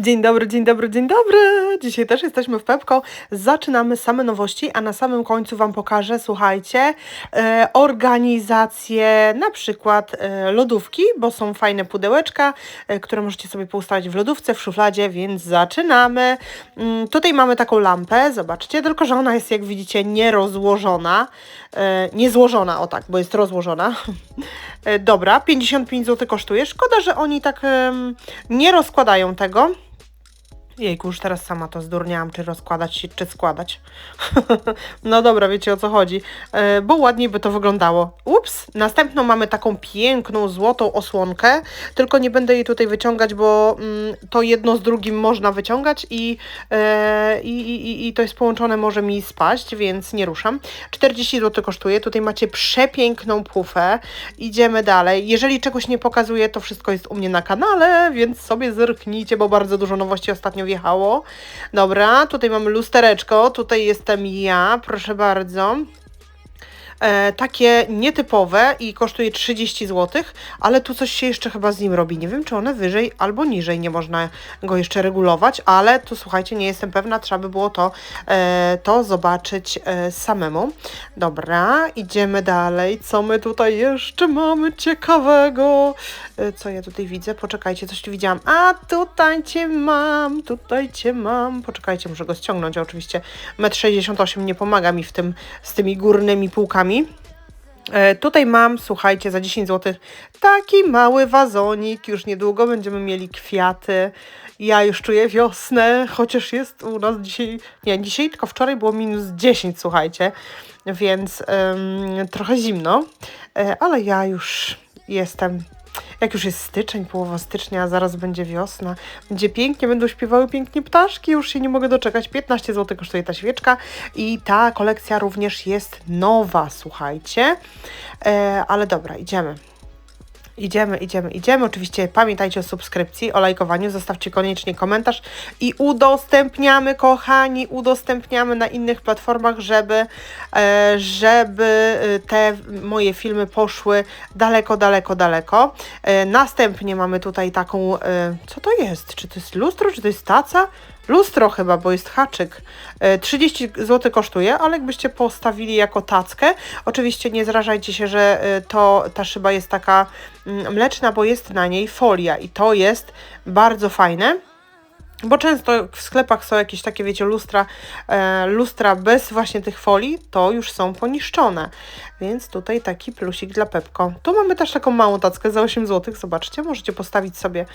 Dzień dobry, dzień dobry, dzień dobry. Dzisiaj też jesteśmy w Pepko. Zaczynamy same nowości, a na samym końcu Wam pokażę, słuchajcie, e, organizację na przykład e, lodówki, bo są fajne pudełeczka, e, które możecie sobie poustawić w lodówce, w szufladzie, więc zaczynamy. Mm, tutaj mamy taką lampę, zobaczcie, tylko że ona jest, jak widzicie, nierozłożona. E, nie złożona, o tak, bo jest rozłożona. E, dobra, 55 zł kosztuje. Szkoda, że oni tak em, nie rozkładają tego. Jejku, już teraz sama to zdurniałam, czy rozkładać, się, czy składać. no dobra, wiecie o co chodzi. E, bo ładniej by to wyglądało. Ups, następną mamy taką piękną, złotą osłonkę, tylko nie będę jej tutaj wyciągać, bo mm, to jedno z drugim można wyciągać i, e, i, i, i to jest połączone, może mi spaść, więc nie ruszam. 40 zł kosztuje, tutaj macie przepiękną pufę. Idziemy dalej. Jeżeli czegoś nie pokazuję, to wszystko jest u mnie na kanale, więc sobie zerknijcie, bo bardzo dużo nowości ostatnio wjechało. Dobra, tutaj mamy lustereczko, tutaj jestem ja, proszę bardzo. E, takie nietypowe i kosztuje 30 zł, ale tu coś się jeszcze chyba z nim robi. Nie wiem, czy one wyżej albo niżej, nie można go jeszcze regulować, ale tu słuchajcie, nie jestem pewna, trzeba by było to, e, to zobaczyć e, samemu. Dobra, idziemy dalej. Co my tutaj jeszcze mamy ciekawego? Co ja tutaj widzę? Poczekajcie, coś tu widziałam. A tutaj cię mam, tutaj cię mam. Poczekajcie, muszę go ściągnąć. Oczywiście 1,68 m nie pomaga mi w tym z tymi górnymi półkami. E, Tutaj mam, słuchajcie, za 10 zł taki mały wazonik. Już niedługo będziemy mieli kwiaty. Ja już czuję wiosnę, chociaż jest u nas dzisiaj, nie, dzisiaj tylko wczoraj było minus 10, słuchajcie, więc em, trochę zimno, E, ale ja już jestem jak już jest styczeń, połowa stycznia, zaraz będzie wiosna, będzie pięknie, będą śpiewały pięknie ptaszki, już się nie mogę doczekać. 15 zł kosztuje ta świeczka i ta kolekcja również jest nowa, słuchajcie. E, ale dobra, idziemy. Idziemy, idziemy, idziemy. Oczywiście pamiętajcie o subskrypcji, o lajkowaniu, zostawcie koniecznie komentarz i udostępniamy, kochani, udostępniamy na innych platformach, żeby, e, żeby e, te moje filmy poszły daleko, daleko, daleko. E, Następnie mamy tutaj taką, co to jest? Czy to jest lustro, czy to jest taca? Lustro chyba, bo jest haczyk. E, 30 zł kosztuje, ale jakbyście postawili jako tackę, oczywiście nie zrażajcie się, że e, to ta szyba jest taka mm, mleczna, bo jest na niej folia i to jest bardzo fajne. Bo często w sklepach są jakieś takie, wiecie, lustra, e, lustra bez właśnie tych folii, to już są poniszczone. Więc tutaj taki plusik dla Pepko. Tu mamy też taką małą tackę za 8 zł, zobaczcie, możecie postawić sobie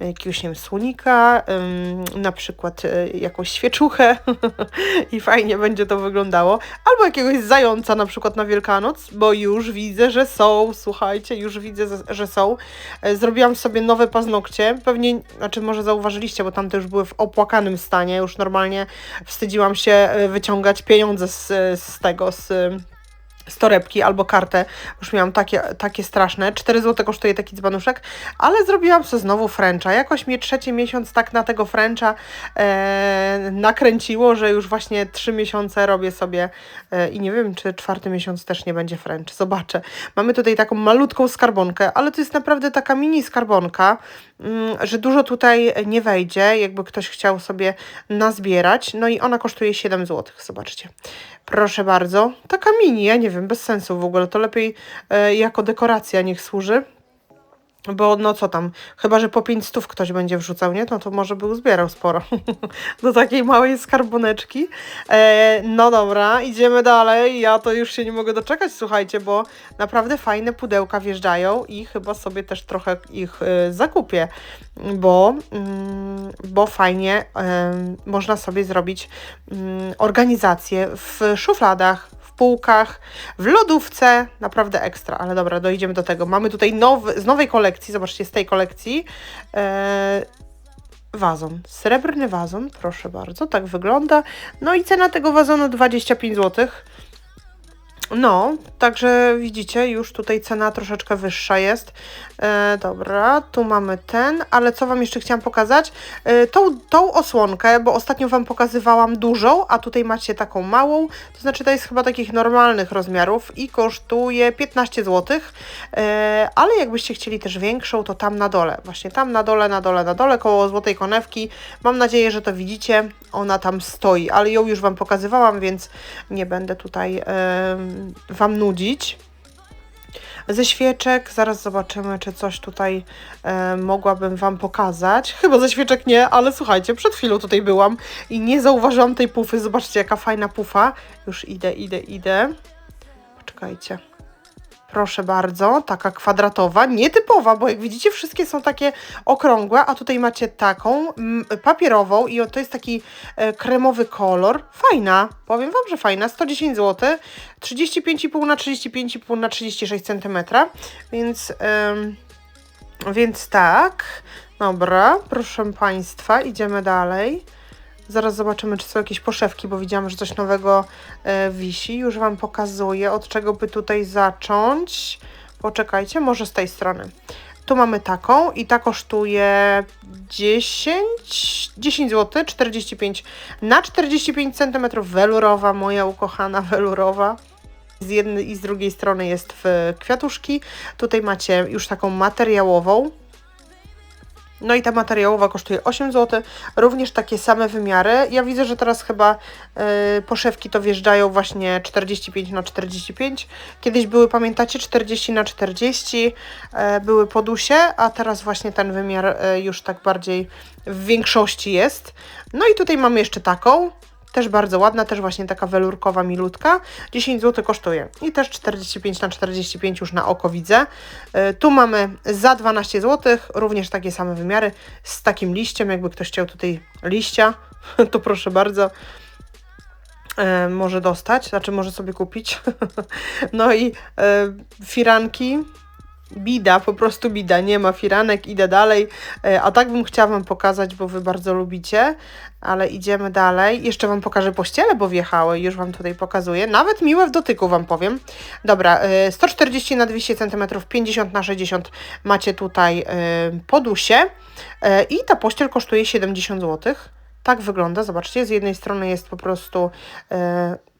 jakiegoś, nie wiem, słonika, ym, na przykład y, jakąś świeczuchę i fajnie będzie to wyglądało. Albo jakiegoś zająca na przykład na Wielkanoc, bo już widzę, że są, słuchajcie, już widzę, że są. E, Zrobiłam sobie nowe paznokcie, pewnie, znaczy może zauważyliście, bo tamte już były w opłakanym stanie, już normalnie wstydziłam się e, wyciągać pieniądze z, z tego, z z torebki albo kartę, już miałam takie, takie straszne, 4 zł kosztuje taki dzbanuszek, ale zrobiłam sobie znowu Frencha, jakoś mnie trzeci miesiąc tak na tego Frencha e, nakręciło, że już właśnie 3 miesiące robię sobie e, i nie wiem, czy czwarty miesiąc też nie będzie French, zobaczę. Mamy tutaj taką malutką skarbonkę, ale to jest naprawdę taka mini skarbonka, że dużo tutaj nie wejdzie, jakby ktoś chciał sobie nazbierać, no i ona kosztuje 7 zł, zobaczcie. Proszę bardzo, taka mini, ja nie wiem, bez sensu w ogóle, to lepiej e, jako dekoracja niech służy. Bo no co tam, chyba że po 5 stów ktoś będzie wrzucał, nie? No to może by uzbierał sporo do takiej małej skarboneczki. E, no dobra, idziemy dalej. Ja to już się nie mogę doczekać, słuchajcie, bo naprawdę fajne pudełka wjeżdżają i chyba sobie też trochę ich e, zakupię, bo, mm, bo fajnie e, można sobie zrobić mm, organizację w szufladach, półkach, w lodówce, naprawdę ekstra, ale dobra, dojdziemy do tego. Mamy tutaj nowy, z nowej kolekcji, zobaczcie, z tej kolekcji, e, wazon, srebrny wazon, proszę bardzo, tak wygląda. No i cena tego wazonu 25 zł. No, także widzicie, już tutaj cena troszeczkę wyższa jest. E, dobra, tu mamy ten, ale co Wam jeszcze chciałam pokazać? E, tą, tą osłonkę, bo ostatnio Wam pokazywałam dużą, a tutaj macie taką małą, to znaczy to jest chyba takich normalnych rozmiarów i kosztuje 15 zł, e, ale jakbyście chcieli też większą, to tam na dole, właśnie tam na dole, na dole, na dole, koło złotej konewki. Mam nadzieję, że to widzicie, ona tam stoi, ale ją już Wam pokazywałam, więc nie będę tutaj e, Wam nudzić ze świeczek. Zaraz zobaczymy, czy coś tutaj e, mogłabym Wam pokazać. Chyba ze świeczek nie, ale słuchajcie, przed chwilą tutaj byłam i nie zauważyłam tej pufy. Zobaczcie, jaka fajna pufa. Już idę, idę, idę. Poczekajcie. Proszę bardzo, taka kwadratowa, nietypowa, bo jak widzicie wszystkie są takie okrągłe, a tutaj macie taką mm, papierową i to jest taki e, kremowy kolor. Fajna, powiem Wam, że fajna, 110 zł, 35,5 na 35,5 na 36 cm, więc, więc tak, dobra, proszę Państwa, idziemy dalej. Zaraz zobaczymy, czy są jakieś poszewki, bo widziałam, że coś nowego e, wisi. Już Wam pokazuję, od czego by tutaj zacząć. Poczekajcie, może z tej strony. Tu mamy taką i ta kosztuje 10, 10 zł, 45 na 45 cm. Welurowa, moja ukochana welurowa. Z jednej i z drugiej strony jest w kwiatuszki. Tutaj macie już taką materiałową. No i ta materiałowa kosztuje 8 zł, również takie same wymiary. Ja widzę, że teraz chyba y, poszewki to wjeżdżają właśnie 45 na 45. Kiedyś były, pamiętacie, 40 na 40 y, były podusie, a teraz właśnie ten wymiar y, już tak bardziej w większości jest. No i tutaj mamy jeszcze taką, też bardzo ładna, też właśnie taka welurkowa, milutka. 10 zł kosztuje. I też 45 na 45 już na oko widzę. Y, tu mamy za 12 zł, również takie same wymiary, z takim liściem, jakby ktoś chciał tutaj liścia, to proszę bardzo. Y, może dostać, znaczy może sobie kupić. no i y, firanki bida, po prostu bida, nie ma firanek, idę dalej, e, a tak bym chciała Wam pokazać, bo Wy bardzo lubicie, ale idziemy dalej. Jeszcze Wam pokażę pościele, bo wjechały, już Wam tutaj pokazuję, nawet miłe w dotyku Wam powiem. Dobra, 140 e, na 200 cm, 50 na 60 macie tutaj e, podusie. I ta pościel kosztuje 70 zł. Tak wygląda, zobaczcie, z jednej strony jest po prostu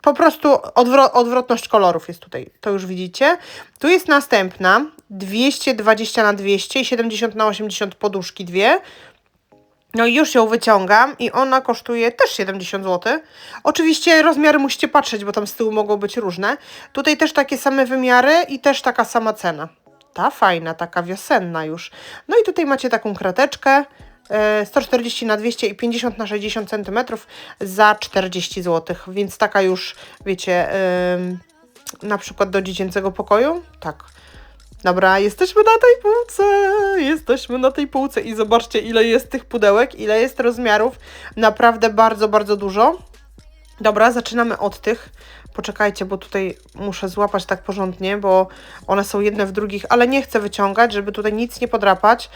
po prostu odwro odwrotność kolorów jest tutaj, to już widzicie. Tu jest następna, 220 na 200 i 70 na 80 poduszki dwie. No i już ją wyciągam i ona kosztuje też 70 zł. Oczywiście rozmiary musicie patrzeć, bo tam z tyłu mogą być różne. Tutaj też takie same wymiary i też taka sama cena. Ta fajna, taka wiosenna już. No i tutaj macie taką krateczkę. 140 na 200 i 50 na 60 cm za 40 zł, więc taka już, wiecie, na przykład do dziecięcego pokoju, tak. Dobra, jesteśmy na tej półce, jesteśmy na tej półce i zobaczcie ile jest tych pudełek, ile jest rozmiarów, naprawdę bardzo, bardzo dużo. Dobra, zaczynamy od tych Poczekajcie, bo tutaj muszę złapać tak porządnie, bo one są jedne w drugich, ale nie chcę wyciągać, żeby tutaj nic nie podrapać.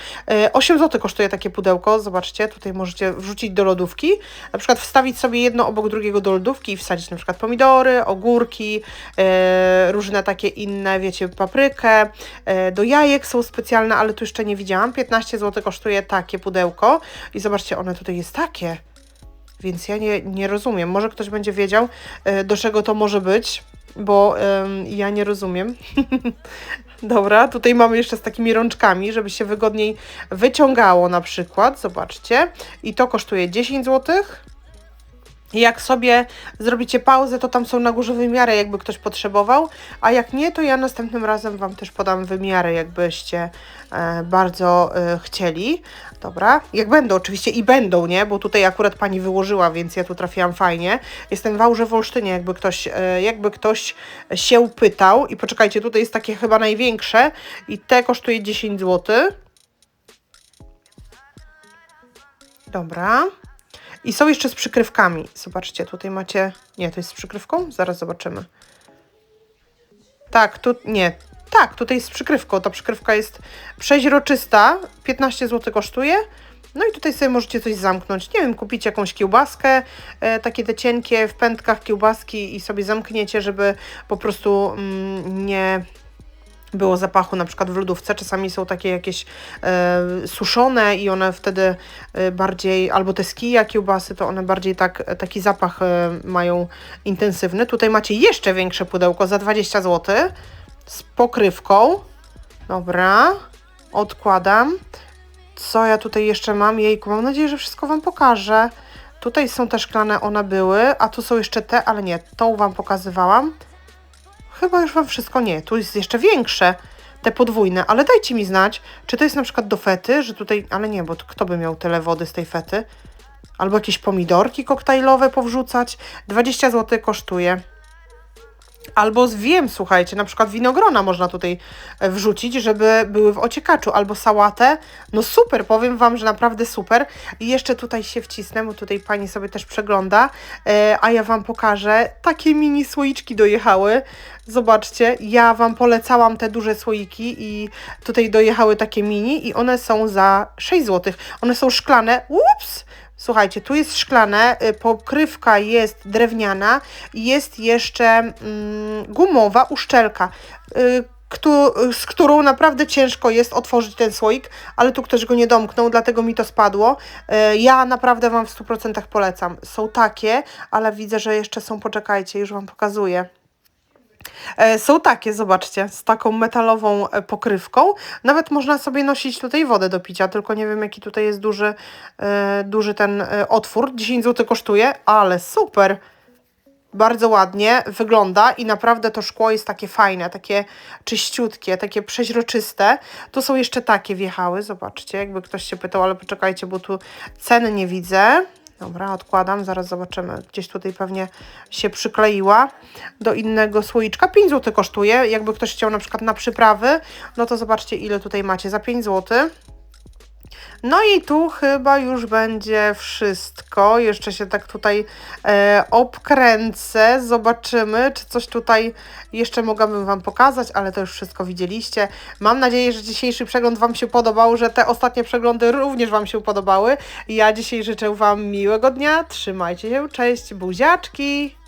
8 e, zł kosztuje takie pudełko, zobaczcie, tutaj możecie wrzucić do lodówki, na przykład wstawić sobie jedno obok drugiego do lodówki i wsadzić na przykład pomidory, ogórki, e, różne takie inne, wiecie, paprykę, e, do jajek są specjalne, ale tu jeszcze nie widziałam. 15 zł kosztuje takie pudełko i zobaczcie, one tutaj jest takie. Więc ja nie, nie rozumiem. Może ktoś będzie wiedział, e, do czego to może być, bo ja nie rozumiem. Dobra, tutaj mamy jeszcze z takimi rączkami, żeby się wygodniej wyciągało na przykład. Zobaczcie. I to kosztuje 10 złotych. Jak sobie zrobicie pauzę, to tam są na górze wymiary, jakby ktoś potrzebował, a jak nie, to ja następnym razem Wam też podam wymiary, jakbyście e, bardzo e, chcieli. Dobra, jak będą oczywiście i będą, nie? Bo tutaj akurat Pani wyłożyła, więc ja tu trafiłam fajnie. Jestem w Aurze w Olsztynie, jakby ktoś, e, jakby ktoś się pytał. I poczekajcie, tutaj jest takie chyba największe i te kosztuje 10 zł. Dobra. I są jeszcze z przykrywkami. Zobaczcie, tutaj macie... Nie, to jest z przykrywką? Zaraz zobaczymy. Tak, tu... Nie. Tak, tutaj jest z przykrywką. Ta przykrywka jest przeźroczysta. 15 zł kosztuje. No i tutaj sobie możecie coś zamknąć. Nie wiem, kupić jakąś kiełbaskę, e, takie te cienkie w pętkach kiełbaski i sobie zamkniecie, żeby po prostu mm, nie było zapachu na przykład w lodówce. Czasami są takie jakieś e, suszone i one wtedy e, bardziej, albo te skija kiełbasy, to one bardziej tak, taki zapach e, mają intensywny. Tutaj macie jeszcze większe pudełko za 20 zł z pokrywką. Dobra, odkładam. Co ja tutaj jeszcze mam? Jejku, mam nadzieję, że wszystko Wam pokażę. Tutaj są te szklane, one były, a tu są jeszcze te, ale nie, tą Wam pokazywałam. Chyba już Wam wszystko nie, tu jest jeszcze większe, te podwójne, ale dajcie mi znać, czy to jest na przykład do fety, że tutaj, ale nie, bo to kto by miał tyle wody z tej fety? Albo jakieś pomidorki koktajlowe powrzucać. 20 zł kosztuje. Albo wiem, słuchajcie, na przykład winogrona można tutaj e, wrzucić, żeby były w ociekaczu, albo sałatę. No super, powiem Wam, że naprawdę super. I jeszcze tutaj się wcisnę, bo tutaj Pani sobie też przegląda, e, a ja Wam pokażę. Takie mini słoiczki dojechały. Zobaczcie, ja Wam polecałam te duże słoiki i tutaj dojechały takie mini i one są za 6 zł. One są szklane. Ups! Słuchajcie, tu jest szklane, y, pokrywka jest drewniana i jest jeszcze mm, gumowa uszczelka, y, z którą naprawdę ciężko jest otworzyć ten słoik, ale tu ktoś go nie domknął, dlatego mi to spadło. Y, Ja naprawdę Wam w 100% polecam. Są takie, ale widzę, że jeszcze są, poczekajcie, już Wam pokazuję. E, Są takie, zobaczcie, z taką metalową e, pokrywką. Nawet można sobie nosić tutaj wodę do picia, tylko nie wiem jaki tutaj jest duży, e, duży ten otwór. 10 zł kosztuje, ale super! Bardzo ładnie wygląda i naprawdę to szkło jest takie fajne, takie czyściutkie, takie przeźroczyste. Tu są jeszcze takie wjechały, zobaczcie, jakby ktoś się pytał, ale poczekajcie, bo tu ceny nie widzę. Dobra, odkładam, zaraz zobaczymy. Gdzieś tutaj pewnie się przykleiła do innego słoiczka. 5 zł kosztuje. Jakby ktoś chciał na przykład na przyprawy, no to zobaczcie ile tutaj macie za 5 zł. No i tu chyba już będzie wszystko. Jeszcze się tak tutaj e, obkręcę. Zobaczymy, czy coś tutaj jeszcze mogłabym Wam pokazać, ale to już wszystko widzieliście. Mam nadzieję, że dzisiejszy przegląd Wam się podobał, że te ostatnie przeglądy również Wam się podobały. Ja dzisiaj życzę Wam miłego dnia. Trzymajcie się, cześć, buziaczki!